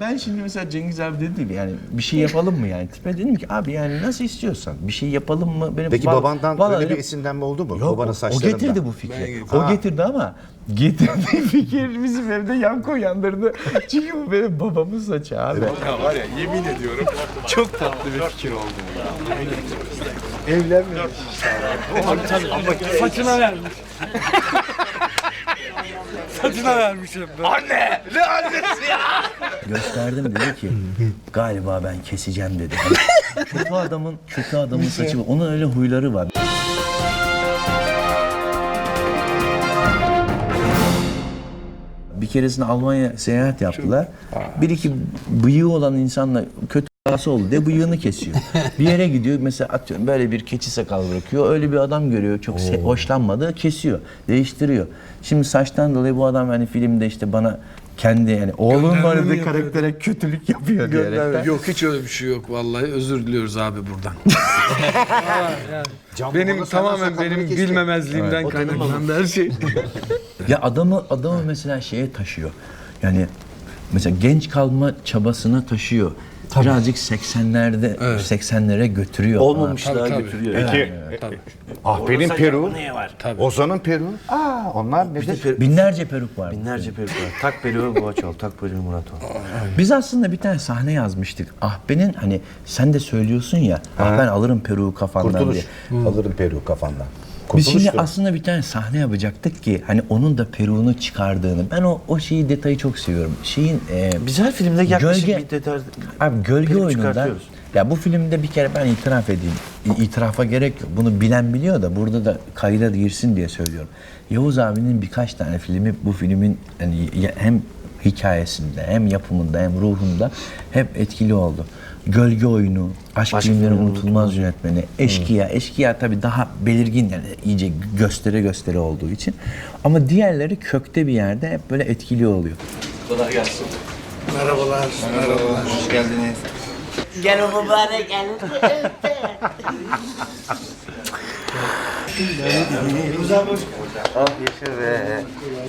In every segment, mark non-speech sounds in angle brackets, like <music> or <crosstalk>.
ben şimdi mesela Cengiz abi dedi ki yani bir şey yapalım mı yani tipe dedim ki abi yani nasıl istiyorsan bir şey yapalım mı benim Peki babandan vallahi öyle bir esinlenme oldu mu? Yok, Babanın o- saçlarından. getirdi bu fikri. O getirdi ama getirdiği <laughs> fikir bizim evde yankı uyandırdı. Çünkü bu benim babamın saçı abi. Ya var ya yemin ediyorum çok tatlı bir fikir oldu. Saçına vermiş. <laughs> Saçına vermişim. Gösterdim dedi ki galiba ben keseceğim dedi. Hani kötü adamın kötü adamın saçı var. Onun öyle huyları var. Bir keresinde Almanya seyahat yaptılar. Bir iki bıyığı olan insanla kötü arası oldu diye bıyığını kesiyor. Bir yere gidiyor mesela atıyorum böyle bir keçi sakal bırakıyor. Öyle bir adam görüyor çok se- hoşlanmadı kesiyor. Değiştiriyor. Şimdi saçtan dolayı bu adam hani filmde işte bana kendi yani oğlum oynadığı karaktere kötülük yapıyor diyerek. Yok hiç öyle bir şey yok vallahi. Özür diliyoruz abi buradan. <laughs> Can benim tamamen benim kesti. bilmemezliğimden kaynaklandı her şey. Ya adamı adamı mesela şeye taşıyor. Yani mesela genç kalma çabasına taşıyor. Birazcık 80'lerde 80'lere götürüyor. Olmamışlığa Tabii, tabii. götürüyor. Peki Ahper'in Peru, Tabii. Ozan'ın Peru. Aa onlar nedir? Binlerce peruk var. Binlerce peruk var. Tak periği Boğaç al, tak periği Murat al. Biz aslında bir tane sahne yazmıştık. Ahben'in hani sen de söylüyorsun ya. Ah ben alırım peruğu kafandan Kurtuluş. diye. Alırım Peru kafandan. Biz şimdi da. aslında bir tane sahne yapacaktık ki hani onun da peruğunu çıkardığını. Ben o o şeyi detayı çok seviyorum. Şeyin e, Biz her filmde yaklaşık Gölge- bir detay... Abi gölge oyununda çıkartıyoruz. ya bu filmde bir kere ben itiraf edeyim. İ- İtirafa gerek yok. Bunu bilen biliyor da burada da kayda girsin diye söylüyorum. Yavuz abinin birkaç tane filmi bu filmin hani ya- hem hikayesinde hem yapımında hem ruhunda hep etkili oldu. Gölge oyunu, Aşk, Aşk Filmleri Unutulmaz Yönetmeni, Eşkıya. Eşkıya tabii daha belirgin yani iyice göstere göstere olduğu için. Ama diğerleri kökte bir yerde hep böyle etkili oluyor. Gel o mübarek elini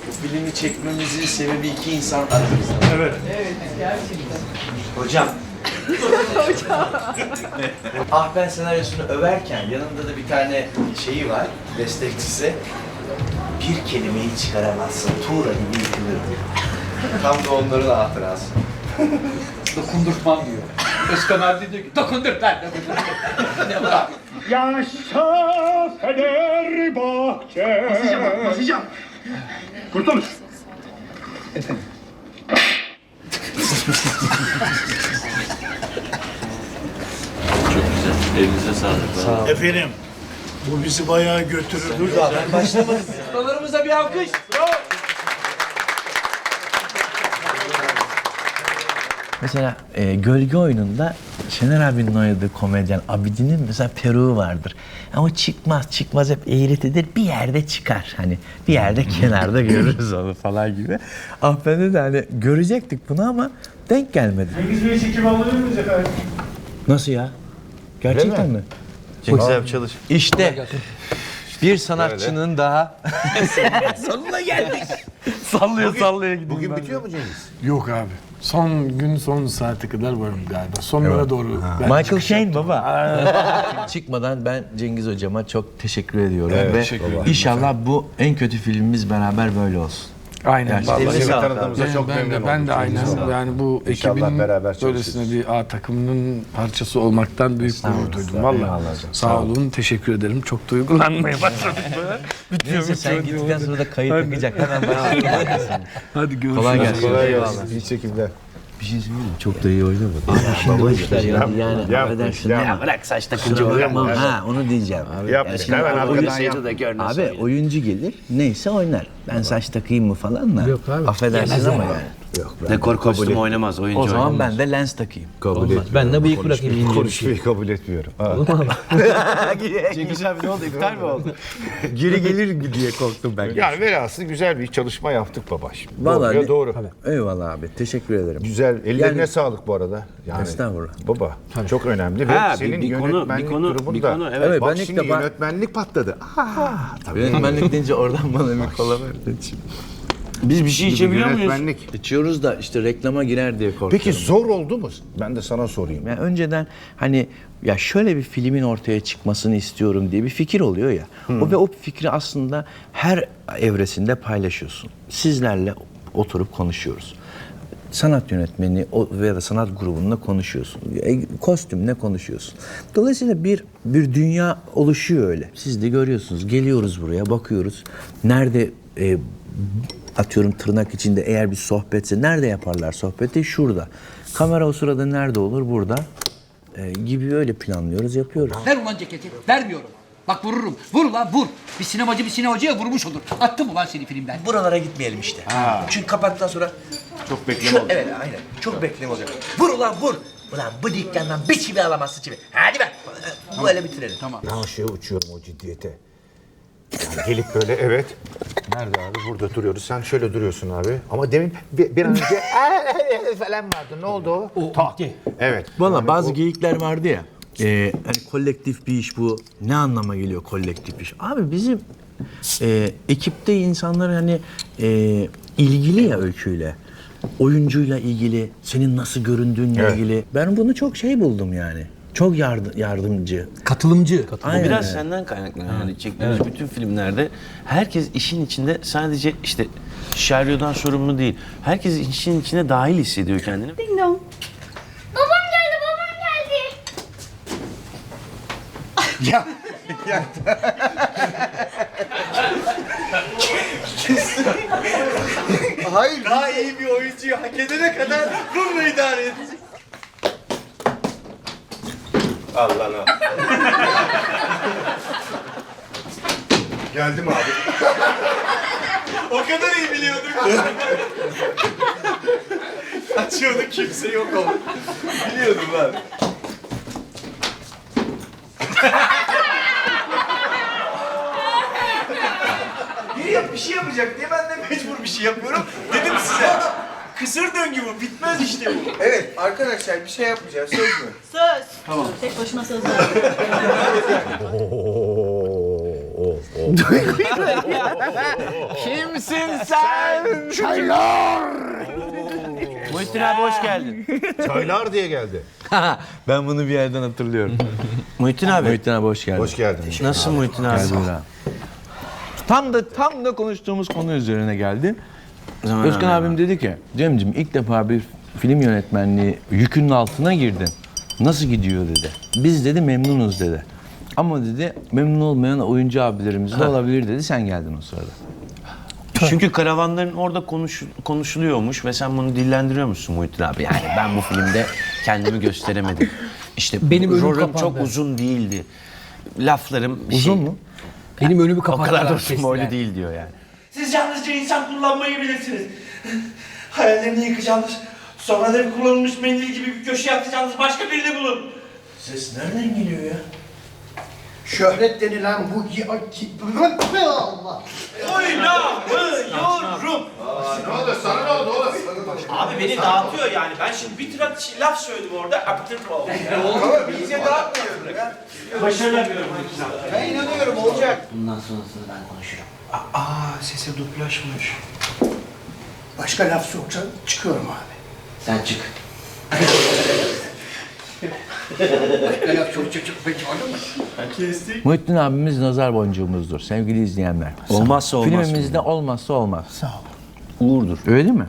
Bu filmi çekmemizin sebebi iki insan aramızda. Evet. Hocam. Ah ben senaryosunu överken yanında da bir tane şeyi var, destekçisi. Bir kelimeyi çıkaramazsın, Tuğra gibi yıkılır diyor. Tam da onların hatırası. Dokundurtmam diyor. Özkan abi diyor ki dokundur lan dokundur. Yaşa Fenerbahçe. Basacağım, basacağım. Kurtuluş. <laughs> Elinize sağlık. Efendim, bu bizi bayağı götürür. Dur Ustalarımıza bir alkış. Mesela e, gölge oyununda Şener abinin oynadığı komedyen Abidin'in mesela peruğu vardır. Ama çıkmaz çıkmaz hep eğretidir bir yerde çıkar. Hani bir yerde <laughs> kenarda görürüz onu falan gibi. Ah ben de hani görecektik bunu ama denk gelmedi. Cengiz Bey çekim alabilir miyiz efendim? Nasıl ya? Gerçekten mi? Cengiz abi çalış. İşte bir sanatçının daha <laughs> sonuna geldik. sallıyor sallıyor gidiyor. Bugün bitiyor mu Cengiz? Yok abi. Son gün son saate kadar varım galiba. Sonlara doğru. ben Michael Shane baba. Çıkmadan ben Cengiz hocama çok teşekkür ediyorum ve teşekkür inşallah bu en kötü filmimiz beraber böyle olsun. Aynen. Gerçekten. vallahi. Tanıdığımıza Ben, çok ben memnun de, ben de aynen yani bu İnşallah ekibin beraber böylesine bir A takımının parçası olmaktan büyük gurur duydum. Valla. Sağ olun, teşekkür ederim. Çok duygulanmaya başladım <laughs> böyle. Bitiyor, Neyse sen bitiyor, gittikten sonra da kayıt takacak hemen <laughs> başlayalım. Hadi görüşürüz. Kolay gelsin. Kolay gelsin. İyi çekimler. Bir şey söyleyeyim mi? Çok da iyi oynamadı. Şimdi bu işler yani, yani yapma, affedersin. yapma. Ya bırak saç takınca ama ha onu diyeceğim. Yap, şimdi hemen arkadan yap. Abi oyuncu gelir neyse oynar. Ben saç takayım mı falan da. Yok abi. Affedersin ama yani. Dekor kostüm oynamaz, oyuncu O zaman oynamaz. ben de lens takayım. Kabul etmiyorum. Ben de bıyık bırakayım bir şey. Konuşmayı kabul etmiyorum. Ha. Cengiz abi ne oldu? İptal mi oldu? <laughs> Geri gelir diye korktum ben. Yani velhasıl güzel bir çalışma yaptık baba şimdi. Vallahi Doğruya ne- doğru. Eyvallah abi. Teşekkür ederim. Güzel. Ellerine Yani- sağlık bu arada. Yani, Estağfurullah. Baba çok önemli ve Ha, bir- senin bir konu- bir yönetmenlik konu- durumunda. bir konu, evet. Evet, Bak ben ilk şimdi defa- yönetmenlik patladı. Tabii. Yönetmenlik deyince oradan bana bir kola verdin şimdi. Biz bir şey içebiliyor muyuz? Yönetmenlik. İçiyoruz da işte reklama girer diye korkuyorum. Peki zor oldu mu? Ben de sana sorayım. Yani önceden hani ya şöyle bir filmin ortaya çıkmasını istiyorum diye bir fikir oluyor ya. O ve o fikri aslında her evresinde paylaşıyorsun. Sizlerle oturup konuşuyoruz. Sanat yönetmeni o veya da sanat grubunla konuşuyorsun. E, Kostümle konuşuyorsun. Dolayısıyla bir bir dünya oluşuyor öyle. Siz de görüyorsunuz. Geliyoruz buraya, bakıyoruz. Nerede e, atıyorum tırnak içinde eğer bir sohbetse nerede yaparlar sohbeti? Şurada. Kamera o sırada nerede olur? Burada. E, gibi öyle planlıyoruz, yapıyoruz. Ver ulan ceketi. Vermiyorum. Bak vururum. Vur ulan vur. Bir sinemacı bir sinemacıya vurmuş olur. Attım ulan seni filmden. Buralara gitmeyelim işte. Çünkü kapattıktan sonra... Çok bekleme olacak. Evet aynen. Çok bekleme olacak. Vur ulan vur. Ulan bu dükkandan bir çivi alamazsın çivi. Hadi be. Bu öyle bitirelim. Tamam. Ben şeye uçuyorum o ciddiyete. Yani gelip böyle evet. Nerede abi? Burada duruyoruz. Sen şöyle duruyorsun abi. Ama demin bir, bir an önce <laughs> <laughs> falan vardı. Ne oldu o? O gitti. Evet. Valla bazı geyikler vardı ya. e, hani kolektif bir iş bu. Ne anlama geliyor kolektif iş? Abi bizim e, ekipte insanlar hani e, ilgili ya öyküyle. Oyuncuyla ilgili, senin nasıl göründüğünle Evet. ilgili. Ben bunu çok şey buldum yani. Çok yardım, yardımcı. Katılımcı. Aynen Biraz senden kaynaklanıyor. Yani çektiğimiz bütün filmlerde herkes işin içinde sadece işte şaryodan sorumlu değil. Herkes işin içine dahil hissediyor kendini. Ding dong. Babam geldi, babam geldi. <laughs> Hayır. Daha iyi bir oyuncuyu hak edene kadar bunu idare edecek. Allah'ına. Geldim abi. O kadar iyi biliyordum ki. Açıyorduk kimse yok oldu. Biliyordum lan. Biri yap bir şey yapacak diye ben de mecbur bir şey yapıyorum. Dedim size. Kısır döngü bu. Bitmez işte bu. <laughs> Evet arkadaşlar bir şey yapmayacağız. Söz mü? Söz. Tamam. Tek başıma söz <laughs> verdim. <laughs> Kimsin sen? Muhittin abi hoş geldin. Çaylar diye geldi. ben bunu bir yerden hatırlıyorum. Muhittin abi. Muhittin abi hoş geldin. Hoş geldin. Nasılsın Muhittin abi? Geldin abi. Tam da tam da konuştuğumuz konu üzerine geldi. Zaman Özkan abi. abim dedi ki, Cem'cim ilk defa bir film yönetmenliği yükünün altına girdin. Nasıl gidiyor dedi. Biz dedi memnunuz dedi. Ama dedi memnun olmayan oyuncu abilerimiz de olabilir dedi. Sen geldin o sırada. Çünkü karavanların orada konuş, konuşuluyormuş ve sen bunu dillendiriyormuşsun Muhittin abi. Yani ben bu filmde kendimi gösteremedim. İşte Benim önüm rolüm kapandı. çok uzun değildi. Laflarım bir Uzun şey- mu? Benim önümü O kapattılar. kadar da uzun kestiler. boylu değil diyor yani. Siz yalnızca insan kullanmayı bilirsiniz. <laughs> Hayallerini yıkacağınız, sonra da kullanılmış mendil gibi bir köşeye atacağınız başka birini bulun. Ses nereden geliyor ya? Şöhret denilen bu... Allah. Oynamıyorum. Ne oldu? Sana ne oldu oğlum? Abi beni dağıtıyor yani. Ben şimdi bir tırak laf söyledim orada. Aptır oldu. Ama bizi dağıtmıyorum ya. Başarılar diliyorum. Ben inanıyorum olacak. Bundan sonrasını ben konuşurum. Aa sese duplaşmış. Başka laf soksan çıkıyorum abi. Sen çık. <laughs> Çok çok çok peki olur mu? Muhittin abimiz nazar boncuğumuzdur sevgili izleyenler. Olmazsa olmaz. Filmimizde olmazsa olmaz. Sağ ol. Uğurdur. Öyle değil mi?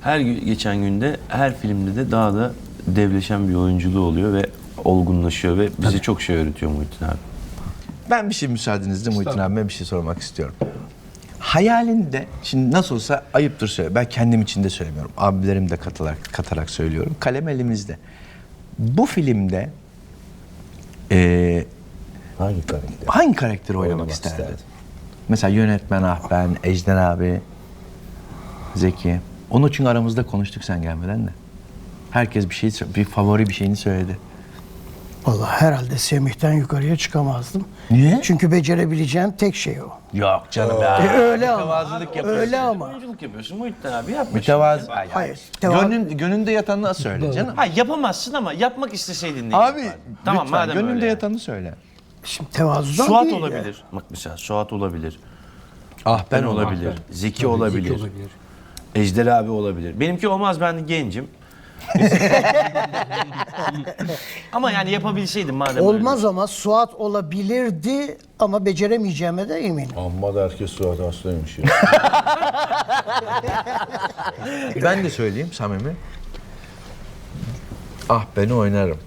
Her geçen günde her filmde de daha da devleşen bir oyunculuğu oluyor ve olgunlaşıyor ve bize çok şey öğretiyor Muhittin abi. Ben bir şey müsaadenizle Muhittin abime bir şey sormak istiyorum. Hayalinde, şimdi nasıl olsa ayıptır söyle. Ben kendim için de söylemiyorum. Abilerim de katılarak, katarak söylüyorum. Kalem elimizde. Bu filmde eee, Hangi karakter? hangi karakteri oynamak, Oynamak isterdin? isterdin. Mesela yönetmen ah ben, Ejder abi, Zeki. Onu çünkü aramızda konuştuk sen gelmeden de. Herkes bir şey, bir favori bir şeyini söyledi. Vallahi herhalde Semih'ten yukarıya çıkamazdım. Niye? Çünkü becerebileceğim tek şey o. Yok canım be. E, öyle ama. Mütevazılık yapıyorsun. Öyle ama. Oyunculuk yapıyorsun Muhittin abi yapma. Mütevazı. Hayır. Devam. Gönlün, gönlünde yatanı söyle canım. Ha yapamazsın ama yapmak isteseydin ne Abi yapardın? Tamam lütfen madem gönlünde öyle. yatanı söyle. Şimdi tevazudan Suat değil olabilir. Bak mesela Suat olabilir. Ah ben Ben olabilir. olabilir. Zeki Tabii, olabilir. Zeki olabilir. Ejder abi olabilir. Benimki olmaz ben gencim. <laughs> ama yani yapabilseydim madem. öyle. Olmaz ama Suat olabilirdi ama beceremeyeceğime de eminim. Amma da herkes Suat hastaymış ya. <laughs> Ben de söyleyeyim samimi. Ah beni oynarım.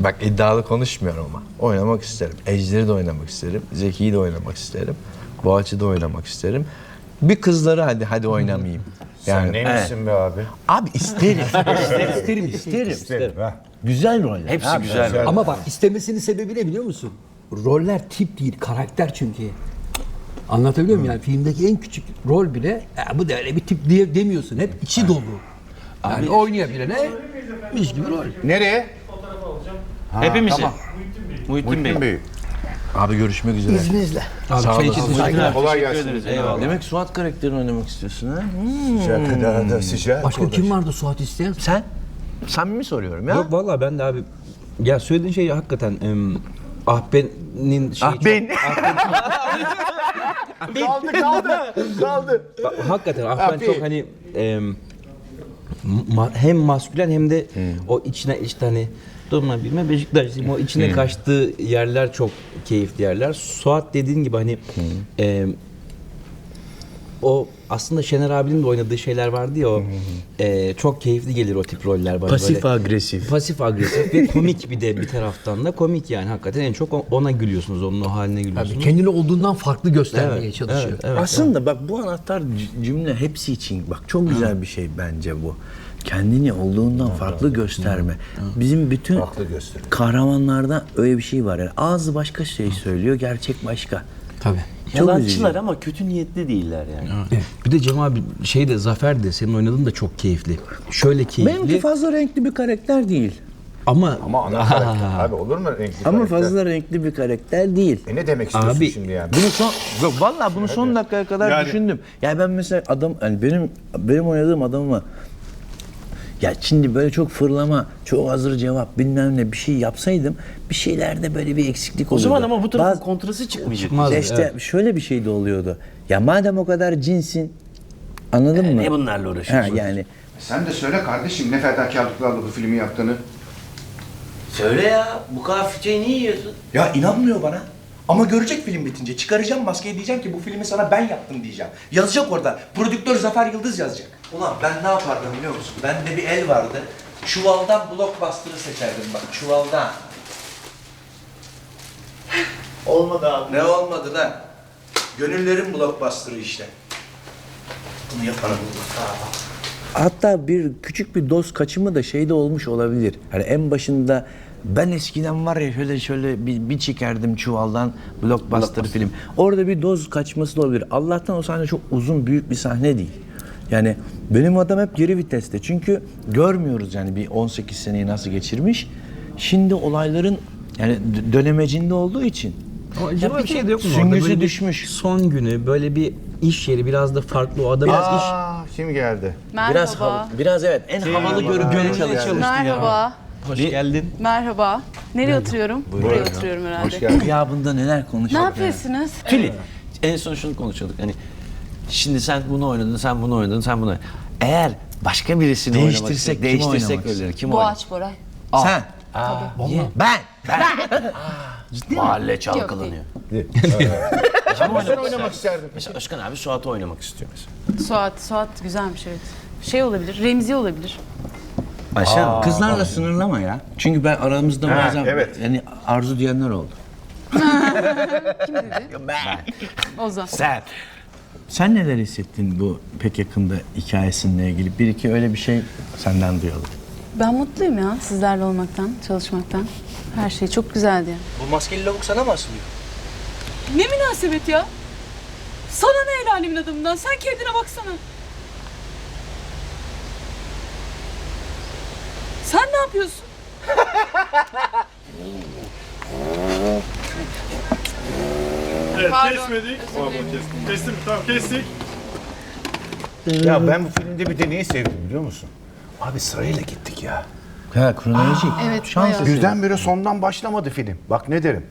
Bak iddialı konuşmuyorum ama. Oynamak isterim. Ejder'i de oynamak isterim. Zeki'yi de oynamak isterim. Boğaç'ı da oynamak isterim. Bir kızları hadi hadi oynamayayım. Yani Sen neymişsin be abi? abi <laughs> isterim. İsterim, isterim, isterim. Ha. Güzel roller. Hepsi abi. güzel. Ama bak istemesinin sebebi ne biliyor musun? Roller tip değil, karakter çünkü. Anlatabiliyor muyum? Yani filmdeki en küçük rol bile "Ya bu da öyle bir tip diye demiyorsun. Hep içi dolu. Yani oynayabilene mis gibi rol. Nereye? Hepimizi. tamam. Muhittin, Bey. Muhittin Bey. Abi görüşmek üzere. İzninizle. Abi Sağ abi, Kolay gelsin. Eyvallah. Demek Suat karakterini oynamak istiyorsun ha? Sıcak kadar da sıcak. Başka kim vardı Suat isteyen? Sen? Samimi soruyorum ya. Yok vallahi ben de abi ya söylediğin şey hakikaten em, Ahben'in şeyi Ah ben. <laughs> Kaldı kaldı. kaldı. çok, hakikaten Ahben Abi. çok hani em, ma- hem maskülen hem de o içine işte hani durma bilme Beşiktaşlıyım o içine kaçtığı yerler çok keyifli yerler. Suat dediğin gibi hani em, o aslında Şener abinin de oynadığı şeyler vardı ya o e, çok keyifli gelir o tip roller bana. Pasif böyle. agresif. Pasif agresif ve <laughs> komik bir de bir taraftan da komik yani hakikaten en çok ona gülüyorsunuz onun o haline gülüyorsunuz. Kendini olduğundan farklı göstermeye Evet, çalışıyor. evet, evet. Aslında bak bu anahtar cümle hepsi için bak çok güzel bir şey bence bu. Kendini olduğundan farklı gösterme. Bizim bütün Farklı gösterir. kahramanlarda öyle bir şey var. Yani ağzı başka şey söylüyor, gerçek başka. Tabii. Çok Yalancılar üzücü. ama kötü niyetli değiller yani. Bir de Cem abi şey de Zafer de senin oynadığın da çok keyifli. Şöyle keyifli Benimki fazla renkli bir karakter değil. ama Ama ana karakter. Abi olur mu renkli Ama karakter? fazla renkli bir karakter değil. E ne demek istiyorsun Abi, şimdi yani? Bunu son yok vallahi bunu son dakikaya kadar düşündüm. Yani ben mesela adam hani benim benim oynadığım adamı ya şimdi böyle çok fırlama, çok hazır cevap bilmem ne bir şey yapsaydım bir şeylerde böyle bir eksiklik O olurdu. zaman ama bu tarafın Bazı- kontrası çıkmayacak. Çıkmaz. İşte şöyle bir şey de oluyordu. Ya madem o kadar cinsin anladın mı? Ne bunlarla Ha, uğraşıyorsun? yani Sen de söyle kardeşim ne fedakarlıklarla bu filmi yaptığını. Söyle ya bu kadar fıçayı niye yiyorsun? Ya inanmıyor bana. Ama görecek film bitince. Çıkaracağım maskeyi diyeceğim ki bu filmi sana ben yaptım diyeceğim. Yazacak orada. Prodüktör Zafer Yıldız yazacak. Ulan ben ne yapardım biliyor musun? Bende bir el vardı. Çuvaldan blockbuster'ı seçerdim bak çuvaldan. Olmadı abi. Ne olmadı lan? Gönüllerin blockbuster'ı işte. Bunu yaparım. hatta bir küçük bir doz kaçımı da şeyde olmuş olabilir. Hani en başında ben eskiden var ya şöyle şöyle bir, bir çekerdim çuvaldan blockbuster film. Orada bir doz kaçması da olabilir. Allah'tan o sahne çok uzun büyük bir sahne değil. Yani benim adam hep geri viteste. Çünkü görmüyoruz yani bir 18 seneyi nasıl geçirmiş. Şimdi olayların yani dönemecinde olduğu için Ama abi bir şey de yok mu? Süngüsü orada? Böyle bir düşmüş. Son günü böyle bir iş yeri biraz da farklı. O adam biraz iş Aa kim geldi? biraz hava- biraz evet en havalı görünmeye çalıştı. Merhaba. hoş geldin. Merhaba. Nereye oturuyorum? Buraya oturuyorum herhalde. Hoş geldin. Ya bunda neler Ne konuşuyor? yapıyorsunuz? Tülin. En son şunu konuşuyorduk. Hani şimdi sen bunu oynadın, sen bunu oynadın, sen bunu oynadın. Eğer başka birisini Değiştirsek oynamak istek, kimi değiştirsek oynamak öyle kim oynar? Boğaç Boray. Sen. Niye? Ben. <laughs> Mahalle çalkalanıyor. Sen oynamak isterdin. Mesela Özkan abi Suat'ı oynamak istiyor mesela. Suat, Suat güzelmiş evet. Şey olabilir, Remzi olabilir. Ayşe Kızlarla sınırlama ya. Çünkü ben aramızda Ha, bazen evet. yani arzu diyenler oldu. <laughs> Kim dedi? Ozan. Sen. Sen neler hissettin bu pek yakında hikayesinle ilgili? Bir iki öyle bir şey senden duyalım. Ben mutluyum ya sizlerle olmaktan, çalışmaktan. Her şey çok güzeldi. Bu maskeli lavuk sana mı asılıyor? Ne münasebet ya? Sana ne el alemin adamından? Sen kendine baksana. Sen ne yapıyorsun? <laughs> Evet Pardon, kesmedik. özür dilerim. kestim. Kestim tamam kestik. Ya ben bu filmde bir de neyi sevdim biliyor musun? Abi sırayla gittik ya. Ha kronolojik. Evet, Şans bayağı. eseri. Birdenbire sondan başlamadı film. Bak ne derim.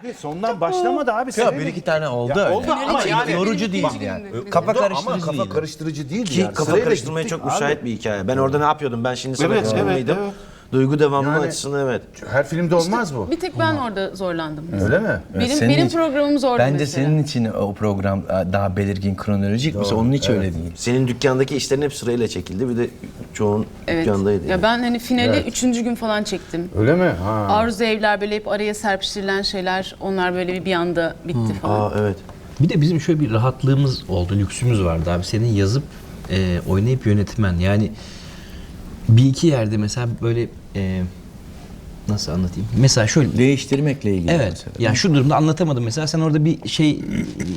Abi sondan başlamadı abi. Ya bir iki tane oldu Ya öyle. oldu ama yani yorucu değil yani. Kafa Oldu karıştırıcı ama kafa değil. karıştırıcı değil Ki yani. kafa Sırayla karıştırmaya gittik çok abi. müsait bir hikaye. Ben orada ne yapıyordum? Ben şimdi sana Evet, evet, evet, evet. Duygu devamlılığı Yani- açısından evet. Her filmde olmaz bu. Bir tek ben orada zorlandım. mesela. Öyle mi? Benim, Senin benim için- programım zordu Bence mesela. senin için o program daha belirgin kronolojik. Mesela onun hiç öyle değil. Senin dükkandaki işlerin hep sırayla çekildi. Bir de çoğun Evet. dükkandaydı. Ya yani. ben hani finali Evet. üçüncü gün falan çektim. Öyle mi? Ha. Arzu evler böyle hep araya serpiştirilen şeyler onlar böyle bir, bir anda bitti falan. Aa evet. Bir de bizim şöyle bir rahatlığımız oldu, lüksümüz vardı abi. Senin yazıp e, oynayıp yönetmen. Yani bir iki yerde mesela böyle e, nasıl anlatayım? Mesela şöyle Değiştirmekle ilgili. Evet. mesela. Yani şu durumda anlatamadım mesela sen orada bir şey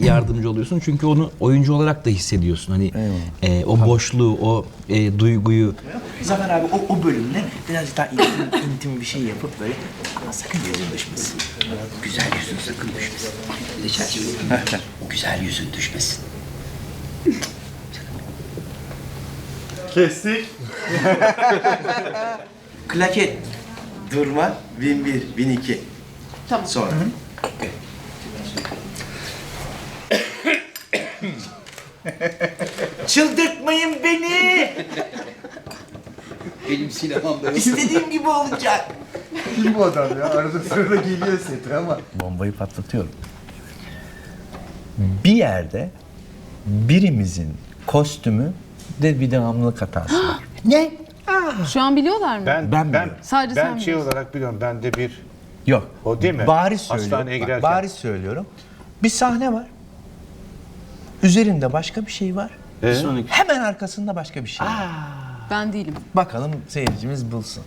yardımcı oluyorsun çünkü onu oyuncu olarak da hissediyorsun. Hani e, o boşluğu, o e, duyguyu. Zafer abi o, o bölümde biraz daha intim, intim bir şey yapıp böyle ama sakın yüzün düşmesin. Güzel yüzün sakın düşmesin. Bir de çerçeve Güzel yüzün düşmesin. Kestik. <laughs> Klaket. Durma. Bin bir, bin iki. Tamam. Sonra. <coughs> Çıldırtmayın beni. Benim sinemam böyle. İstediğim gibi olacak. Kim bu adam ya? Arada sırada geliyor sete ama. Bombayı patlatıyorum. Bir yerde birimizin kostümü de bir devamlılık hatası var. Ne? Şu an biliyorlar mı? Ben Ben ben biliyorum. Sadece ben sen şey biliyorsun. olarak biliyorum. Ben de bir Yok. O değil mi? Bariz söylüyorum. Bak, girerken. bariz söylüyorum. Bir sahne var. Üzerinde başka bir şey var. Ee? Hemen arkasında başka bir şey var. Ben değilim. Bakalım seyircimiz bulsun.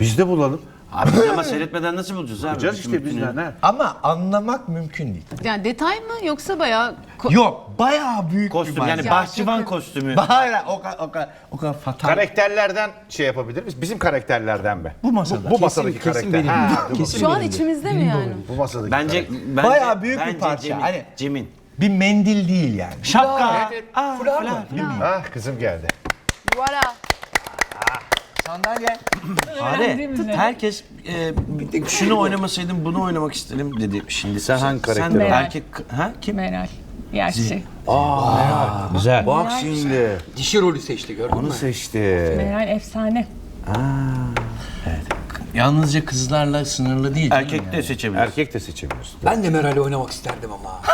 biz de bulalım. Abi biz ama seyretmeden nasıl bulacağız abi? Bulacağız işte Bütün bizden ha. Ama anlamak mümkün değil. Yani detay mı yoksa bayağı ko- Yok, bayağı büyük Kostüm bir yani Ya, bahçıvan çok- kostümü. Hayır, o kadar, o kadar, o kadar fatal. Karakterlerden şey yapabilir miyiz? Bizim karakterlerden mi? Bu masada. Bu, bu masadaki kesin karakter. benim. Ha, dur Kesin Şu an benim içimizde mi yani? Bu masadaki Bence, karakter. bence Bayağı büyük bir bence parça. Cem'in. Hani- Cem'in. Bir mendil değil yani. Şapka. Ah kızım geldi. Voilà. Sandalye. Fare. Herkes e, şunu oynamasaydım bunu oynamak istedim dedi. Şimdi Sen hangi karakter Sen oldun? erkek ha kim? Meral. Yaşlı. Güzel. Bak şimdi. Dişi rolü seçti gördün mü? Onu seçti. Meral efsane. Yalnızca kızlarla sınırlı değil. Erkek de seçebilir. Erkek de seçemiyorsun. Ben de Meral'i oynamak isterdim ama. <laughs>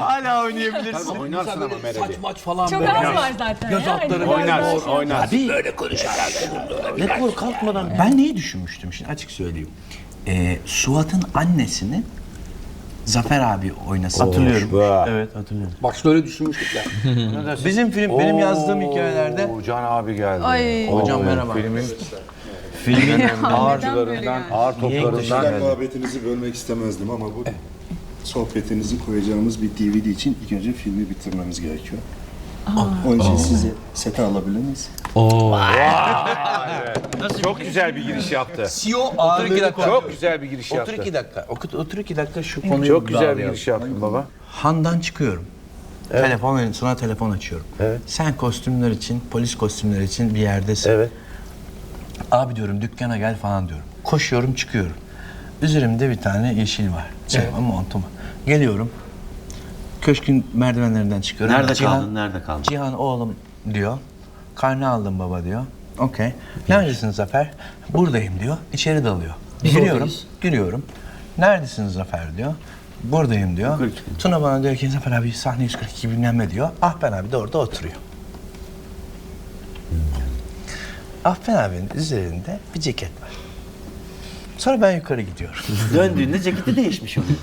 Hala oynayabilirsin. Tabii oynarsın mesela böyle ama Meral'i. Saç maç falan Çok böyle. az var zaten. Göz ya. altları Oynarsın, oynarsın. Böyle konuşar. Rekor kalkmadan. Ben neyi düşünmüştüm şimdi açık söyleyeyim. Ee, Suat'ın annesini Zafer abi oynasın. Hatırlıyorum. Evet hatırlıyorum. Bak şöyle düşünmüştük ya. <laughs> Bizim film, benim yazdığım hikayelerde Oo, Can abi geldi. Ay. Hocam merhaba. Filmin filmin <laughs> ağırcılarından, ağır toplarından. Ben muhabbetinizi bölmek istemezdim ama bu sohbetinizi koyacağımız bir DVD için ilk önce filmi bitirmemiz gerekiyor. Onun için sizi sete alabilir miyiz? Çok güzel bir giriş yaptı. CEO ağırlığı Çok güzel bir giriş Otur yaptı. iki dakika. Otur, otur iki dakika şu konuyu Çok güzel bir bağlayalım. giriş yaptın baba. Handan çıkıyorum. Telefon sana telefon açıyorum. Evet. Sen kostümler için, polis kostümleri için bir yerdesin. Evet. Abi diyorum dükkana gel falan diyorum. Koşuyorum çıkıyorum. Üzerimde bir tane yeşil var. Şey montum. Geliyorum. Köşkün merdivenlerinden çıkıyorum. Nerede Cihan- kaldın? Nerede kaldın? Cihan oğlum diyor. Karnı aldım baba diyor. Okey. Neredesin Zafer? Buradayım diyor. İçeri dalıyor. Giriyorum. Giriyorum. Neredesin Zafer diyor. Buradayım diyor. Tuna bana diyor ki Zafer abi sahne 142 bilmem ne diyor. Ahben abi de orada oturuyor. Ahben abinin üzerinde bir ceket var. Sonra ben yukarı gidiyorum. Döndüğünde ceketi değişmiş oluyor.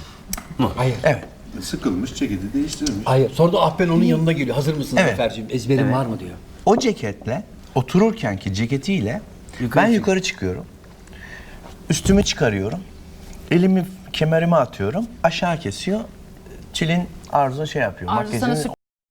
<laughs> evet. Sıkılmış, ceketi değiştirmiş. Hayır. Sonra da ah ben onun yanına geliyor. Hazır mısın Evet. Zafer'cim? Ezberin Evet. var mı diyor. O ceketle otururkenki ceketiyle ben yukarı çıkıyorum. Üstümü çıkarıyorum. Elimi kemerime atıyorum. Aşağı kesiyor. Çilin Arzu şey yapıyor. Arzu sana makyajını-